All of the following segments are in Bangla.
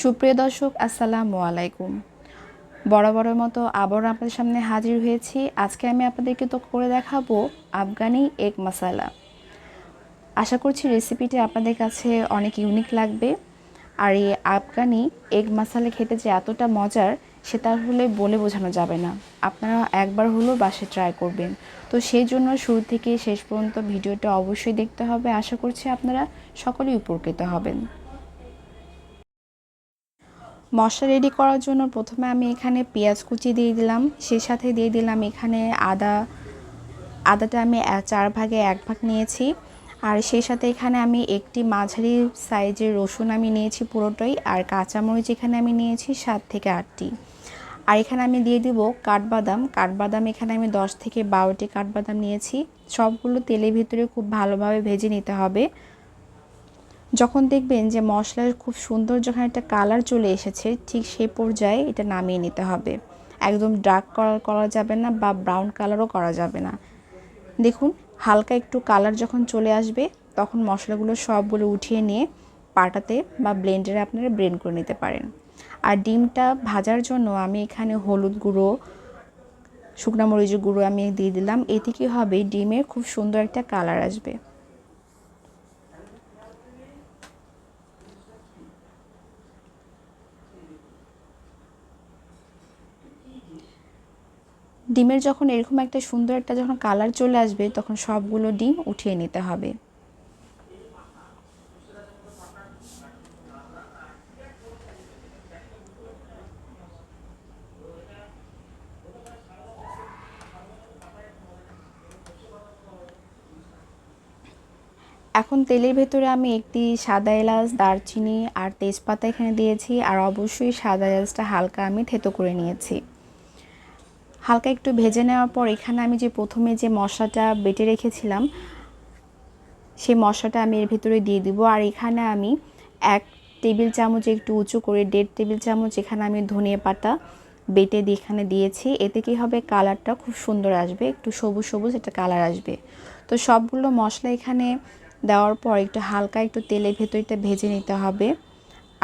সুপ্রিয় দর্শক, আসসালামু আলাইকুম। বরাবরের মতো আবার আপনাদের সামনে হাজির হয়েছি। আজকে আমি আপনাদেরকে তো করে দেখাবো আফগানি এগ মশালা। আশা করছি রেসিপিটি আপনাদের কাছে অনেক ইউনিক লাগবে। আর এই আফগানি এগ মশালা খেতে যে এতটা মজার, সেটা হলে বলে বোঝানো যাবে না। আপনারা একবার হলেও বাসে ট্রাই করবেন। তো সেই জন্য শুরু থেকে শেষ পর্যন্ত ভিডিওটা অবশ্যই দেখতে হবে। আশা করছি আপনারা সকলেই উপকৃত হবেন। মশলা রেডি করার জন্য প্রথমে আমি এখানে পেঁয়াজ কুচি দিয়ে দিলাম। সেই সাথে দিয়ে দিলাম এখানে আদা। আদাটা আমি চার ভাগে এক ভাগ নিয়েছি। আর সেই সাথে এখানে আমি একটি মাঝারি সাইজের রসুন আমি নিয়েছি পুরোটাই। আর কাঁচামরিচ এখানে আমি নিয়েছি সাত থেকে আটটি। আর এখানে আমি দিয়ে দিব কাঠবাদাম। কাঠবাদাম এখানে আমি দশ থেকে বারোটি কাঠবাদাম নিয়েছি। সবগুলো তেলের ভিতরে খুব ভালোভাবে ভেজে নিতে হবে। যখন দেখবেন যে মশলার খুব সুন্দর যখন একটা কালার চলে এসেছে, ঠিক সেই পর্যায়ে এটা নামিয়ে নিতে হবে। একদম ডার্ক কালার করা যাবে না বা ব্রাউন কালারও করা যাবে না। দেখুন, হালকা একটু কালার যখন চলে আসবে, তখন মশলাগুলো সবগুলো উঠিয়ে নিয়ে পাটাতে বা ব্লেন্ডারে আপনারা ব্লেন্ড করে নিতে পারেন। আর ডিমটা ভাজার জন্য আমি এখানে হলুদ গুঁড়ো, শুকনা মরিচের গুঁড়ো আমি দিয়ে দিলাম। এতে কী হবে? ডিমের খুব সুন্দর একটা কালার আসবে। ডিমের যখন এরকম একটা সুন্দর একটা যখন কালার চলে আসবে, তখন সবগুলো ডিম উঠিয়ে নিতে হবে। এখন তেলের ভেতরে আমি একটি সাদা এলাচ, দারচিনি আর তেজপাতা এখানে দিয়েছি, আর অবশ্যই সাদা এলাচটা হালকা আমি থেতো করে নিয়েছি। হালকা একটু ভেজে নেওয়ার পর এখানে আমি যে প্রথমে যে মশলাটা বেটে রেখেছিলাম, সেই মশলাটা আমি এর ভিতরে দিয়ে দিব। আর এখানে আমি এক টেবিল চামচ একটু উঁচু করে, দেড় টেবিল চামচ এখানে আমি ধনিয়া পাতা বেটে দিয়ে এখানে দিয়েছি। এতে কি হবে? কালারটা খুব সুন্দর আসবে, একটু সবুজ সবুজ একটা কালার আসবে। তো সবগুলো মশলা এখানে দেওয়ার পর একটু হালকা একটু তেলের ভেতরটা ভেজে নিতে হবে।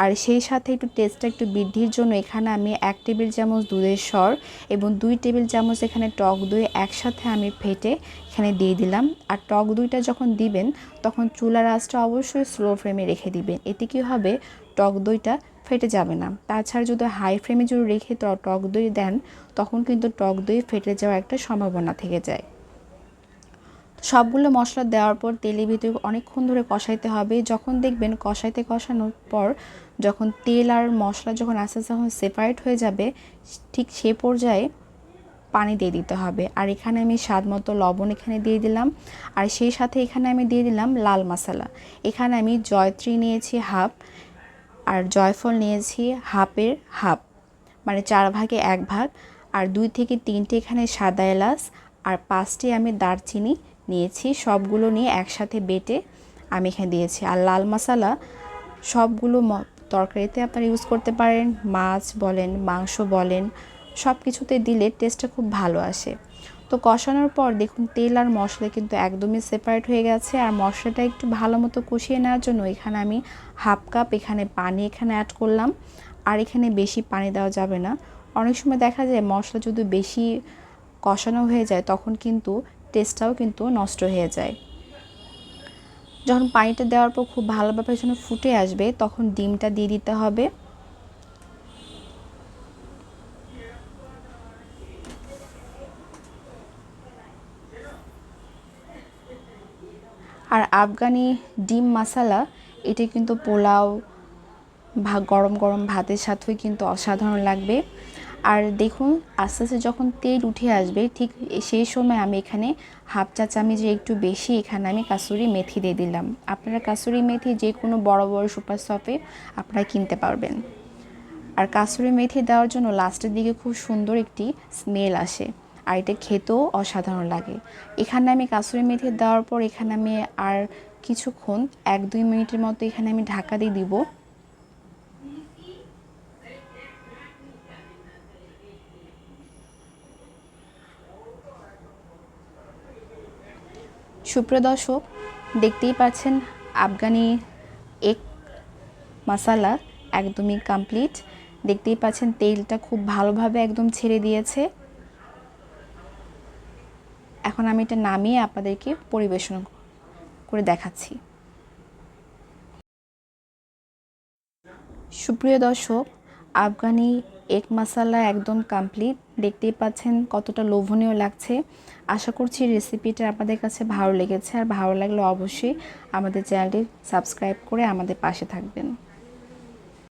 আর সেই সাথে একটু টেস্টটা একটু বৃদ্ধির জন্য এখানে আমি এক টেবিল চামচ দুধের স্বর এবং দুই টেবিল চামচ এখানে টক দই একসাথে আমি ফেটে এখানে দিয়ে দিলাম। আর টক দইটা যখন দিবেন, তখন চুলার আঁচটা অবশ্যই স্লো ফ্লেমে রেখে দিবেন। এতে কী হবে? টক দইটা ফেটে যাবে না। তাছাড়া যদি হাই ফ্লেমে যদি রেখে টক দই দেন, তখন কিন্তু টক দই ফেটে যাওয়ার একটা সম্ভাবনা থেকে যায়। সবগুলো মশলা দেওয়ার পর তেলের ভিতরে অনেকক্ষণ ধরে কষাইতে হবে। যখন দেখবেন কষাইতে কষানোর পর যখন তেল আর মশলা যখন আস্তে আস্তে যখন সেপারেট হয়ে যাবে, ঠিক সে পর্যায়ে পানি দিয়ে দিতে হবে। আর এখানে আমি স্বাদ মতো লবণ এখানে দিয়ে দিলাম। আর সেই সাথে এখানে আমি দিয়ে দিলাম লাল মশলা। এখানে আমি জয়ত্রী নিয়েছি হাফ আর জয়ফল নিয়েছি হাফের হাফ। মানে চার ভাগে এক ভাগ। আর দুই থেকে তিনটে এখানে সাদা এলাচ আর পাঁচটি আমি দারচিনি নিয়েছি, সবগুলো নিয়ে একসাথে বেটে আমি এখানে দিয়েছি। আর লাল মশলা, সবগুলো তরকারিতে আপনারা ইউজ করতে পারেন, মাছ বলেন, মাংস বলেন সব কিছুতে দিলে টেস্টটা খুব ভালো আসে। তো কষানোর পর দেখুন, তেল আর মশলা কিন্তু একদমই সেপারেট হয়ে গেছে। আর মশলাটা একটু ভালো মতো কষিয়ে নেওয়ার জন্য এখানে আমি হাফ কাপ এখানে পানি এখানে অ্যাড করলাম। আর এখানে বেশি পানি দেওয়া যাবে না। অনেক সময় দেখা যায় মশলা যদি বেশি কষানো হয়ে যায়, তখন কিন্তু টেস্টটাও কিন্তু নষ্ট হয়ে যায়। যখন পানিটা দেওয়ার পর খুব ভালোভাবে যখন ফুটে আসবে, তখন ডিমটা দিয়ে দিতে হবে। আর আফগানি ডিম মশালা, এটি কিন্তু পোলাও, ভা গরম গরম ভাতের সাথেও কিন্তু অসাধারণ লাগবে। আর দেখুন, আস্তে আস্তে যখন তেল উঠে আসবে, ঠিক সেই সময় আমি এখানে হাফ চা চামচে একটু বেশি এখানে আমি কাসুরি মেথি দিয়ে দিলাম। আপনারা কাসুরি মেথি যে কোনো বড় বড় সুপার শপে আপনারা কিনতে পারবেন। আর কাসুরি মেথি দেওয়ার জন্য লাস্টের দিকে খুব সুন্দর একটি স্মেল আসে আর এটা খেতেও অসাধারণ লাগে। এখানে আমি কাসুরি মেথি দেওয়ার পর এখানে আমি আর কিছুক্ষণ, এক দুই মিনিটের মতো এখানে আমি ঢাকা দিয়ে দিব। সুপ্রিয় দর্শক, দেখতেই পাচ্ছেন আফগানি এক মশালা একদমই কমপ্লিট দেখতেই পাচ্ছেন তেলটা খুব ভালোভাবে একদম ছেড়ে দিয়েছে। এখন আমি এটা নামিয়ে আপনাদেরকে পরিবেশন করে দেখাচ্ছি। সুপ্রিয় দর্শক আফগানি এক মশালা একদম কমপ্লিট দেখতেই পাচ্ছেন কতটা লোভনীয় লাগছে। আশা করছি রেসিপিটা আপনাদের কাছে ভালো লেগেছে। আর ভালো লাগলে অবশ্যই আমাদের চ্যানেলটি সাবস্ক্রাইব করে আমাদের পাশে থাকবেন।